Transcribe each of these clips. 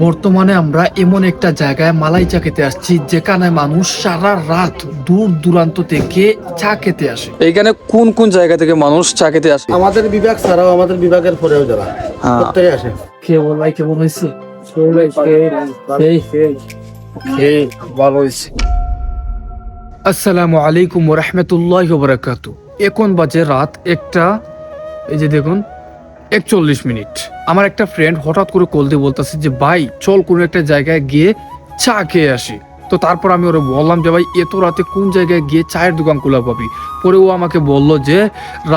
বর্তমানে আমরা এমন একটা জায়গায় মালাই চা খেতে আসছি যেখানে মানুষ সারা রাত দূর দূরান্ত থেকে চা খেতে আসে। এইখানে কোন কোন জায়গা থেকে মানুষ চা খেতে আসে? আমাদের বিভাগ ছাড়াও আমাদের বিভাগের পরেও যারা হ্যাঁ। প্রত্যেকে আসে। কেমন ভাই কেমন হয়েছে? এই ভালো হয়েছে। আসসালামু আলাইকুম রহমতুল্লাহ বরাকাত এখন বাজে রাত একটা এই যে দেখুন একচল্লিশ মিনিট। আমার একটা ফ্রেন্ড হঠাৎ করে কল দিয়ে বলতেছে যে, ভাই, চল কোনো একটা জায়গায় গিয়ে চা খেয়ে আসি। তো তারপর আমি ওরা বললাম যে, ভাই, এত রাতে কোন জায়গায় গিয়ে চায়ের দোকান খোলা পাবি? পরে ও আমাকে বলল যে,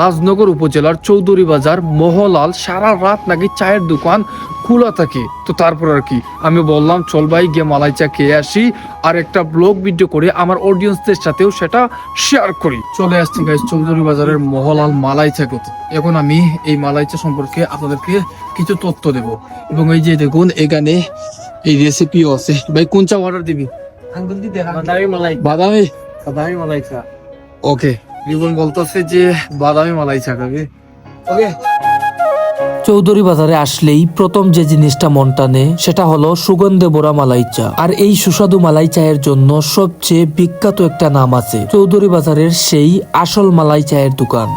রাজনগর উপজেলার চৌধুরী বাজার, মহলাল সারা রাত নাকি চায়ের দোকান খোলা থাকে। তো তারপর আর কি, আমি বললাম, চল ভাই, গিয়ে মালাই চা খেয়ে আসি আর একটা ব্লগ ভিডিও করে আমার অডিয়েন্সদের সাথেও সেটা শেয়ার করি। চলে আসছি গাইস চৌধুরী বাজারের মহলাল মালাই চা খেতে এখন আমি এই মালাই চা সম্পর্কে আপনাদেরকে কিছু তথ্য দেব। এবং এই যে দেখুন, এখানে এই রেসিপিও আছে। ভাই, কোন চা অর্ডার দিবি? বাদামি বাদামি? বাদামি মালাই চা ওকে। রিবন বলতেছে যে বাদামি মালাই চা খাবে। ওকে। চৌধুরী বাজারে আসলেই প্রথম যে জিনিসটা মন টানে সেটা হলো সুগন্ধে বোরা মালাই চা আর এই সুস্বাদু মালাই চায়ের জন্য সবচেয়ে বিখ্যাত একটা নাম আছে চৌধুরী বাজারের সেই আসল মালাই চায়ের দোকান।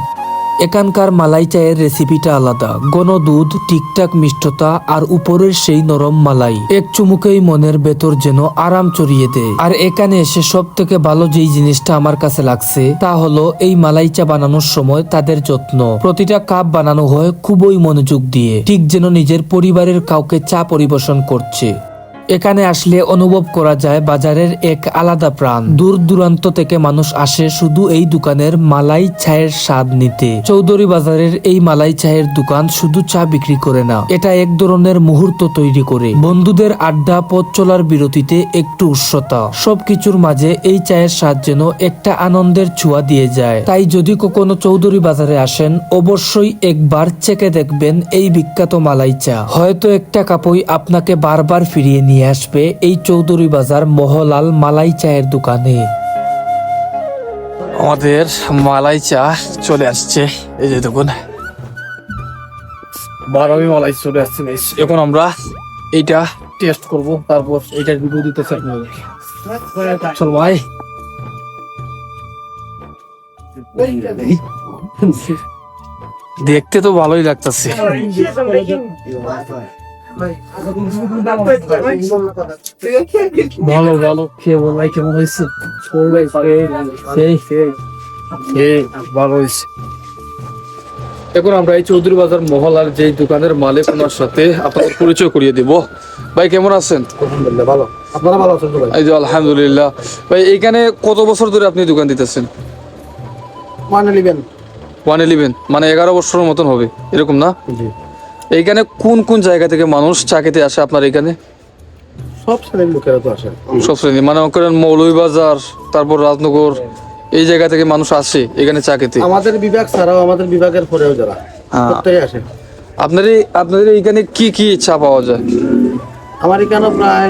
এখানকার মালাই চায়ের রেসিপিটা আলাদা। ঘন দুধ ঠিকঠাক মিষ্টতা আর উপরের সেই নরম মালাই। এক চুমুকেই মনের ভেতর যেন আরাম চড়িয়ে দেয়। আর এখানে এসে সব থেকে ভালো যেই জিনিসটা আমার কাছে লাগছে, তা হলো এই মালাই চা বানানোর সময় তাদের যত্ন। প্রতিটা কাপ বানানো হয় খুবই মনোযোগ দিয়ে, ঠিক যেন নিজের পরিবারের কাউকে চা পরিবেশন করছে। এখানে আসলে অনুভব করা যায় বাজারের এক আলাদা প্রাণ। দূর দূরান্ত থেকে মানুষ আসে শুধু এই দোকানের মালাই চায়ের স্বাদ নিতে। চৌধুরী বাজারের এই মালাই চায়ের দোকান শুধু চা বিক্রি করে না, এটা এক ধরনের মুহূর্ত তৈরি করে। বন্ধুদের আড্ডা, পথ চলার বিরতিতে একটু উৎসতা সবকিছুর মাঝে এই চায়ের স্বাদ যেন একটা আনন্দের ছোঁয়া দিয়ে যায়। তাই যদি কখনো চৌধুরী বাজারে আসেন, অবশ্যই একবার চেকে দেখবেন এই বিখ্যাত মালাই চা। হয়তো একটা কাপই আপনাকে বারবার ফিরিয়ে নিয়ে আসবে এই চৌধুরী বাজার মহলাল মালাই চায়ের দোকানে। আমাদের মালাই চা চলে আসছে। এই যে দেখুন। বাদামি মালাই চলে আসছে এখন আমরা এইটা টেস্ট করব, তারপর ভিডিও দিতেছে আপনাদের চল ভাই। দেখতে তো ভালোই লাগতেছে। ভালো ভালো খেয়ে বল ভাই কেমন হয়েছে সেই সেই ভালো হয়েছে এখন আমরা এই চৌধুরী বাজার মহলার যে দোকানের মালিক ওনার সাথে আপনাদের পরিচয় করিয়ে দিব ভাই কেমন আছেন আলহামদুলিল্লাহ ভালো আপনারা ভালো আছেন ভাই এই যে আলহামদুলিল্লাহ ভাই এইখানে কত বছর ধরে আপনি দোকান দিতেছেন মানে নিবেন ওয়ান ইলেভেন মানে এগারো বছরের মতন হবে এরকম না জি এইখানে কোন কোন জায়গা থেকে মানুষ চা খেতে আসে আপনার এখানে সব শ্রেণির লোকেরা তো আসে। সব শ্রেণি মানে করেন মৌলভীবাজার তারপর রাজনগর এই জায়গা থেকে মানুষ আসে এখানে চা খেতে। আমাদের বিভাগ ছাড়াও আমাদের বিভাগের পরেও যারা হ্যাঁ। প্রত্যেকে আসে। আপনার আপনাদের এইখানে কি কি চা পাওয়া যায়? আমার এখানে প্রায়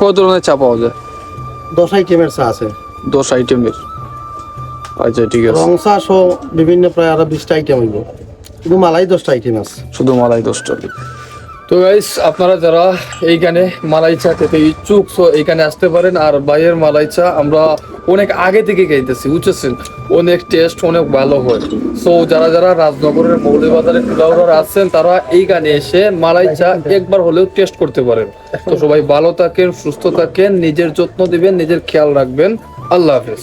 কত ধরনের চা পাওয়া যায়? দশ আইটেমের চা আছে। দশ আইটেমের। আচ্ছা ঠিক আছে। রং চা সহ বিভিন্ন প্রায় আরও বিশটা আইটেম হইব। কিন্তু মালাই দশটা আইটেম আছে। শুধু মালাই দশটা তো গাইস আপনারা যারা এইখানে মালাই চা খেতে ইচ্ছুক সো এইখানে আসতে পারেন। আর বাইয়ের মালাই চা আমরা অনেক আগে থেকে খাইতেছি বুঝছেন অনেক টেস্ট অনেক ভালো হয়। সো যারা যারা রাজনগরের মৌলভীবাজারের কুলাউড়ার আছেন তারা এইখানে এসে মালাই চা একবার হলেও টেস্ট করতে পারেন। তো সবাই ভালো থাকেন সুস্থ থাকেন নিজের যত্ন দিবেন নিজের খেয়াল রাখবেন। আল্লাহ হাফেজ।